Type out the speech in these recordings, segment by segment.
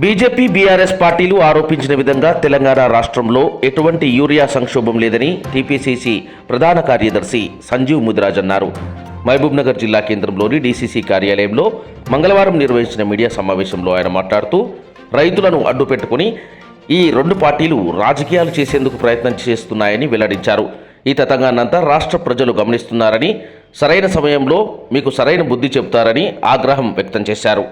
BJP BRS పార్టీలు ఆరోపించిన విధంగా తెలంగాణ రాష్ట్రంలో ఎటువంటి యూరియా సంక్షోభం లేదని టీపీసీసీ ప్రధాన కార్యదర్శి సంజీవ్ ముదిరాజ్ అన్నారు. మహబూబ్నగర్ జిల్లా కేంద్రంలోని డీసీసీ కార్యాలయంలో మంగళవారం నిర్వహించిన మీడియా సమావేశంలో ఆయన మాట్లాడుతూ రైతులను అడ్డుపెట్టుకుని ఈ రెండు పార్టీలు రాజకీయాలు చేసేందుకు ప్రయత్నం చేస్తున్నాయని వెల్లడించారు. ఈ తతంగాన్నంతా రాష్ట్ర ప్రజలు గమనిస్తున్నారని సరైన సమయంలో మీకు సరైన బుద్ధి చెబుతారని ఆగ్రహం వ్యక్తం చేశారు.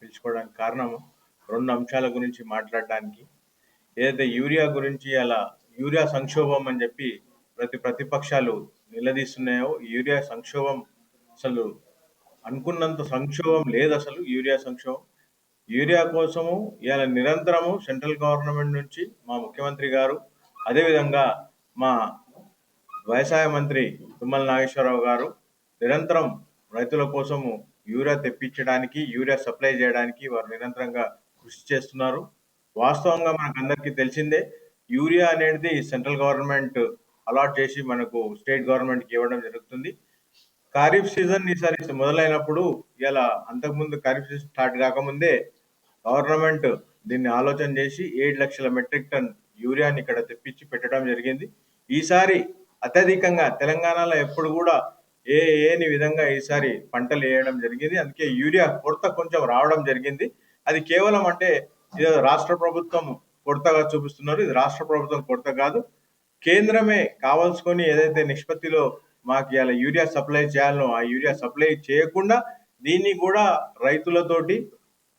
పిలుచుకోవడానికి కారణం రెండు అంశాల గురించి మాట్లాడడానికి. ఏదైతే యూరియా గురించి అలా యూరియా సంక్షోభం అని చెప్పి ప్రతి ప్రతిపక్షాలు నిలదీస్తున్నాయో యూరియా సంక్షోభం అసలు అనుకున్నంత సంక్షోభం లేదు అసలు యూరియా సంక్షోభం. యూరియా కోసము ఇలా నిరంతరము సెంట్రల్ గవర్నమెంట్ నుంచి మా ముఖ్యమంత్రి గారు అదేవిధంగా మా వ్యవసాయ మంత్రి తుమ్మల నాగేశ్వరరావు గారు నిరంతరం రైతుల కోసము యూరియా తెప్పించడానికి యూరియా సప్లై చేయడానికి వారు నిరంతరంగా కృషి చేస్తున్నారు. వాస్తవంగా మనకు అందరికీ తెలిసిందే యూరియా అనేది సెంట్రల్ గవర్నమెంట్ అలాట్ చేసి మనకు స్టేట్ గవర్నమెంట్కి ఇవ్వడం జరుగుతుంది. ఖరీఫ్ సీజన్ ఈసారి మొదలైనప్పుడు ఇలా అంతకుముందు ఖరీఫ్ సీజన్ స్టార్ట్ కాకముందే గవర్నమెంట్ దీన్ని ఆలోచన చేసి ఏడు లక్షల మెట్రిక్ టన్ యూరియాని ఇక్కడ తెప్పించి పెట్టడం జరిగింది. ఈసారి అత్యధికంగా తెలంగాణలో ఎప్పుడు కూడా ఏ ఏని విధంగా ఈసారి పంటలు వేయడం జరిగింది. అందుకే యూరియా కొరత కొంచెం రావడం జరిగింది. అది కేవలం అంటే ఇది రాష్ట్ర ప్రభుత్వం కొరతగా చూపిస్తున్నారు. ఇది రాష్ట్ర ప్రభుత్వం కొరత కాదు. కేంద్రమే కావాల్సుకొని ఏదైతే నిష్పత్తిలో మాకు ఇలా యూరియా సప్లై చేయాలనో ఆ యూరియా సప్లై చేయకుండా దీన్ని కూడా రైతులతోటి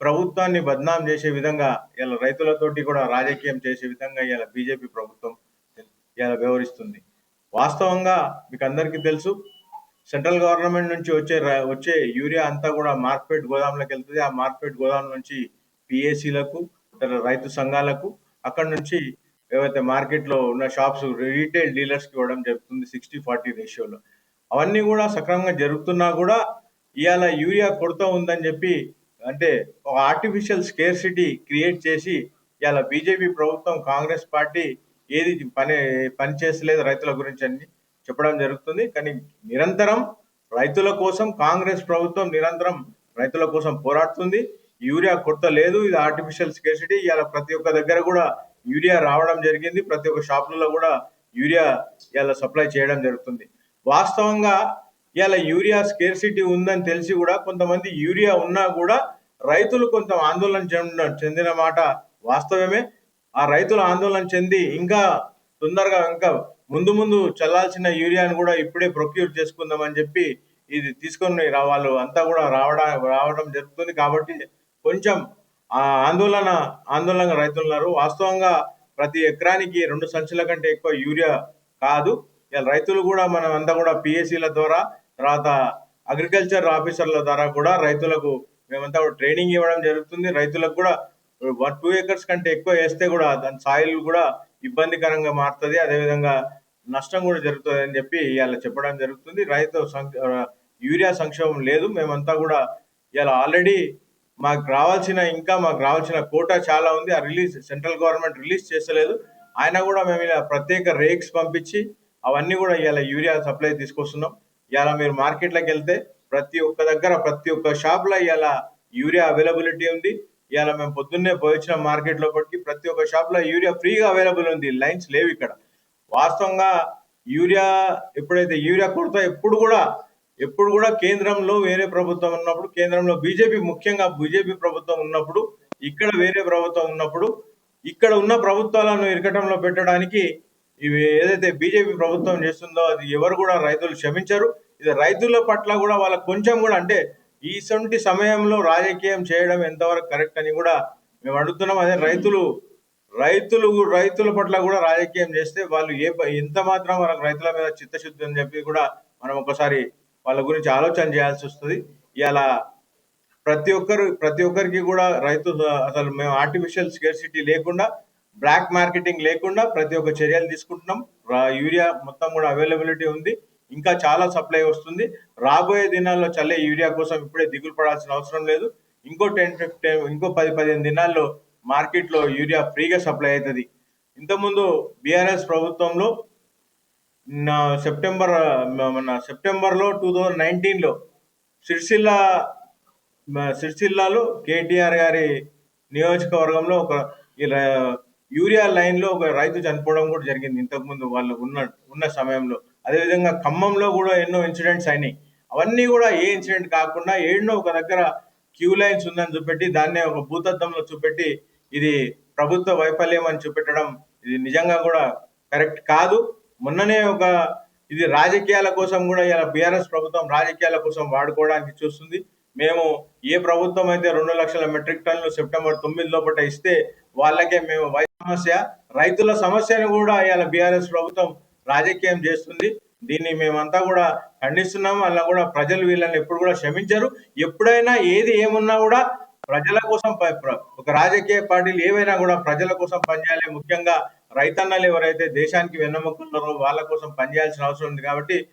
ప్రభుత్వాన్ని బద్నాం చేసే విధంగా ఇలా రైతులతోటి కూడా రాజకీయం చేసే విధంగా ఇలా బీజేపీ ప్రభుత్వం ఇలా వ్యవహరిస్తుంది. వాస్తవంగా మీకు అందరికీ తెలుసు సెంట్రల్ గవర్నమెంట్ నుంచి వచ్చే వచ్చే యూరియా అంతా కూడా మార్కెట్ గోదాంలోకి వెళ్తుంది. ఆ మార్కెట్ గోదాం నుంచి పిఏసీలకు రైతు సంఘాలకు అక్కడ నుంచి ఏవైతే మార్కెట్లో ఉన్న షాప్స్ రీటైల్ డీలర్స్కి ఇవ్వడం జరుగుతుంది సిక్స్టీ ఫార్టీ రేషియోలో. అవన్నీ కూడా సక్రమంగా జరుగుతున్నా కూడా ఇవాళ యూరియా కొరత ఉందని చెప్పి అంటే ఒక ఆర్టిఫిషియల్ స్కేర్సిటీ క్రియేట్ చేసి ఇలా బీజేపీ ప్రభుత్వం కాంగ్రెస్ పార్టీ ఏది పని పని చేసలేదు రైతుల గురించి అని చెప్పడం జరుగుతుంది. కానీ నిరంతరం రైతుల కోసం కాంగ్రెస్ ప్రభుత్వం నిరంతరం రైతుల కోసం పోరాడుతుంది. యూరియా కొరత లేదు ఇది ఆర్టిఫిషియల్ స్కేసిటీ ఇలా ప్రతి ఒక్క దగ్గర కూడా యూరియా రావడం జరిగింది. ప్రతి ఒక్క షాపులలో కూడా యూరియా ఇవాళ సప్లై చేయడం జరుగుతుంది. వాస్తవంగా ఇలా యూరియా స్కేర్సిటీ ఉందని తెలిసి కూడా కొంతమంది యూరియా ఉన్నా కూడా రైతులు కొంత ఆందోళన చెందిన చెందిన మాట వాస్తవమే. ఆ రైతులు ఆందోళన చెంది ఇంకా తొందరగా ఇంకా ముందు ముందు చల్లాల్సిన యూరియాను కూడా ఇప్పుడే ప్రొక్యూర్ చేసుకుందామని చెప్పి ఇది తీసుకొని రా వాళ్ళు అంతా కూడా రావడం రావడం జరుగుతుంది కాబట్టి కొంచెం ఆ ఆందోళన ఆందోళన రైతులు ఉన్నారు. వాస్తవంగా ప్రతి ఎకరానికి రెండు సంచుల కంటే ఎక్కువ యూరియా కాదు. ఇలా రైతులు కూడా మనం అంతా కూడా పిఎస్సీల ద్వారా తర్వాత అగ్రికల్చర్ ఆఫీసర్ల ద్వారా కూడా రైతులకు మేమంతా కూడా ట్రైనింగ్ ఇవ్వడం జరుగుతుంది. రైతులకు కూడా టూ ఏకర్స్ కంటే ఎక్కువ వేస్తే కూడా దాని సాయిల్ కూడా ఇబ్బందికరంగా మారుతుంది. అదేవిధంగా నష్టం కూడా జరుగుతుంది అని చెప్పి ఇవాళ చెప్పడం జరుగుతుంది. రైతు యూరియా సంక్షోభం లేదు. మేమంతా కూడా ఇవాళ ఆల్రెడీ మాకు రావాల్సిన ఇంకా మాకు రావాల్సిన కోటా చాలా ఉంది. ఆ రిలీజ్ సెంట్రల్ గవర్నమెంట్ రిలీజ్ చేస్తలేదు. ఆయన కూడా మేము ఇలా ప్రత్యేక రేక్స్ పంపించి అవన్నీ కూడా ఇవాళ యూరియా సప్లై తీసుకొస్తున్నాం. ఇవాళ మీరు మార్కెట్లోకి వెళ్తే ప్రతి ఒక్క దగ్గర ప్రతి ఒక్క షాప్లో యూరియా అవైలబిలిటీ ఉంది. ఇవాళ మేము పొద్దున్నే పోయించిన మార్కెట్ లోపలికి ప్రతి ఒక్క షాప్లో యూరియా ఫ్రీగా అవైలబుల్ ఉంది. లైన్స్ లేవు ఇక్కడ. వాస్తవంగా యూరియా ఎప్పుడైతే యూరియా కొరత ఎప్పుడు కూడా ఎప్పుడు కూడా కేంద్రంలో వేరే ప్రభుత్వం ఉన్నప్పుడు కేంద్రంలో బీజేపీ ముఖ్యంగా బీజేపీ ప్రభుత్వం ఉన్నప్పుడు ఇక్కడ వేరే ప్రభుత్వం ఉన్నప్పుడు ఇక్కడ ఉన్న ప్రభుత్వాలను ఇరకటంలో పెట్టడానికి ఇవి ఏదైతే బీజేపీ ప్రభుత్వం చేస్తుందో అది ఎవరు కూడా రైతులు క్షమించరు. ఇది రైతుల పట్ల కూడా వాళ్ళ కొంచెం కూడా అంటే ఈసొంటి సమయంలో రాజకీయం చేయడం ఎంతవరకు కరెక్ట్ అని కూడా మేము అడుగుతున్నాం. అదే రైతులు రైతులు రైతుల పట్ల కూడా రాజకీయం చేస్తే వాళ్ళు ఏ ప- ఎంత మాత్రం వాళ్ళకి రైతుల మీద చిత్తశుద్ధి అని చెప్పి కూడా మనం ఒకసారి వాళ్ళ గురించి ఆలోచన చేయాల్సి వస్తుంది. ఇలా ప్రతి ఒక్కరు ప్రతి ఒక్కరికి కూడా రైతు అసలు మేము ఆర్టిఫిషియల్ స్కేర్సిటీ లేకుండా బ్లాక్ మార్కెటింగ్ లేకుండా ప్రతి ఒక్క చర్యలు తీసుకుంటున్నాం. యూరియా మొత్తం కూడా అవైలబిలిటీ ఉంది. ఇంకా చాలా సప్లై వస్తుంది. రాబోయే దినాల్లో చల్లే యూరియా కోసం ఇప్పుడే దిగులు పడాల్సిన అవసరం లేదు. ఇంకో టెన్ ఫిఫ్టీన్ ఇంకో పది పదిహేను దినాల్లో మార్కెట్లో యూరియా ఫ్రీగా సప్లై అవుతుంది. ఇంతకుముందు బీఆర్ఎస్ ప్రభుత్వంలో నా సెప్టెంబర్ మన సెప్టెంబర్లో టూ థౌజండ్ నైన్టీన్లో సిరిసిల్ల సిరిసిల్లాలో కేటీఆర్ గారి నియోజకవర్గంలో ఒక యూరియా లైన్లో ఒక రైతు చనిపోవడం కూడా జరిగింది ఇంతకుముందు వాళ్ళు ఉన్న ఉన్న సమయంలో. అదేవిధంగా ఖమ్మంలో కూడా ఎన్నో ఇన్సిడెంట్స్ అయినాయి. అవన్నీ కూడా ఏ ఇన్సిడెంట్ కాకుండా ఏడనో ఒక దగ్గర క్యూ లైన్స్ ఉందని చూపెట్టి దాన్నే ఒక భూతద్దంలో చూపెట్టి ఇది ప్రభుత్వ వైఫల్యం అని చూపెట్టడం ఇది నిజంగా కూడా కరెక్ట్ కాదు. మొన్ననే ఒక ఇది రాజకీయాల కోసం కూడా ఇలా బీఆర్ఎస్ ప్రభుత్వం రాజకీయాల కోసం వాడుకోవడానికి చూస్తుంది. మేము ఏ ప్రభుత్వం అయితే రెండు లక్షల మెట్రిక్ టన్నులు సెప్టెంబర్ తొమ్మిది లోపల ఇస్తే వాళ్ళకే మేము వై సమస్య. రైతుల సమస్యను కూడా ఇలా బీఆర్ఎస్ ప్రభుత్వం రాజకీయం చేస్తుంది. దీన్ని మేమంతా కూడా ఖండిస్తున్నాము. అలా కూడా ప్రజలు వీళ్ళని ఎప్పుడు కూడా క్షమించరు. ఎప్పుడైనా ఏది ఏమున్నా కూడా ప్రజల కోసం ప్ర- ఒక రాజకీయ పార్టీలు ఏవైనా కూడా ప్రజల కోసం పనిచేయాలి. ముఖ్యంగా రైతన్నలు ఎవరైతే దేశానికి వెన్నెముకున్నారో వాళ్ళ కోసం పనిచేయాల్సిన అవసరం ఉంది కాబట్టి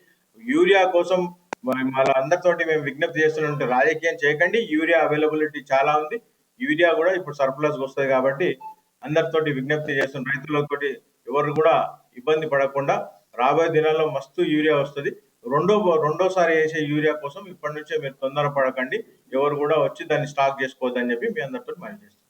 యూరియా కోసం వాళ్ళ అందరితోటి మేము విజ్ఞప్తి చేస్తున్నట్టు రాజకీయం చేయకండి. యూరియా అవైలబిలిటీ చాలా ఉంది. యూరియా కూడా ఇప్పుడు సర్ప్లస్ వస్తుంది కాబట్టి అందరితోటి విజ్ఞప్తి చేస్తున్న రైతులతోటి ఎవరు కూడా ఇబ్బంది పడకుండా రాబోయే దినాల్లో మస్తు యూరియా వస్తుంది. రెండో రెండోసారి వేసే యూరియా కోసం ఇప్పటి నుంచే మీరు తొందరపడకండి. ఎవరు కూడా వచ్చి దాన్ని స్టాక్ చేసుకోవద్దని చెప్పి మీ అందరితో మనం చేస్తాం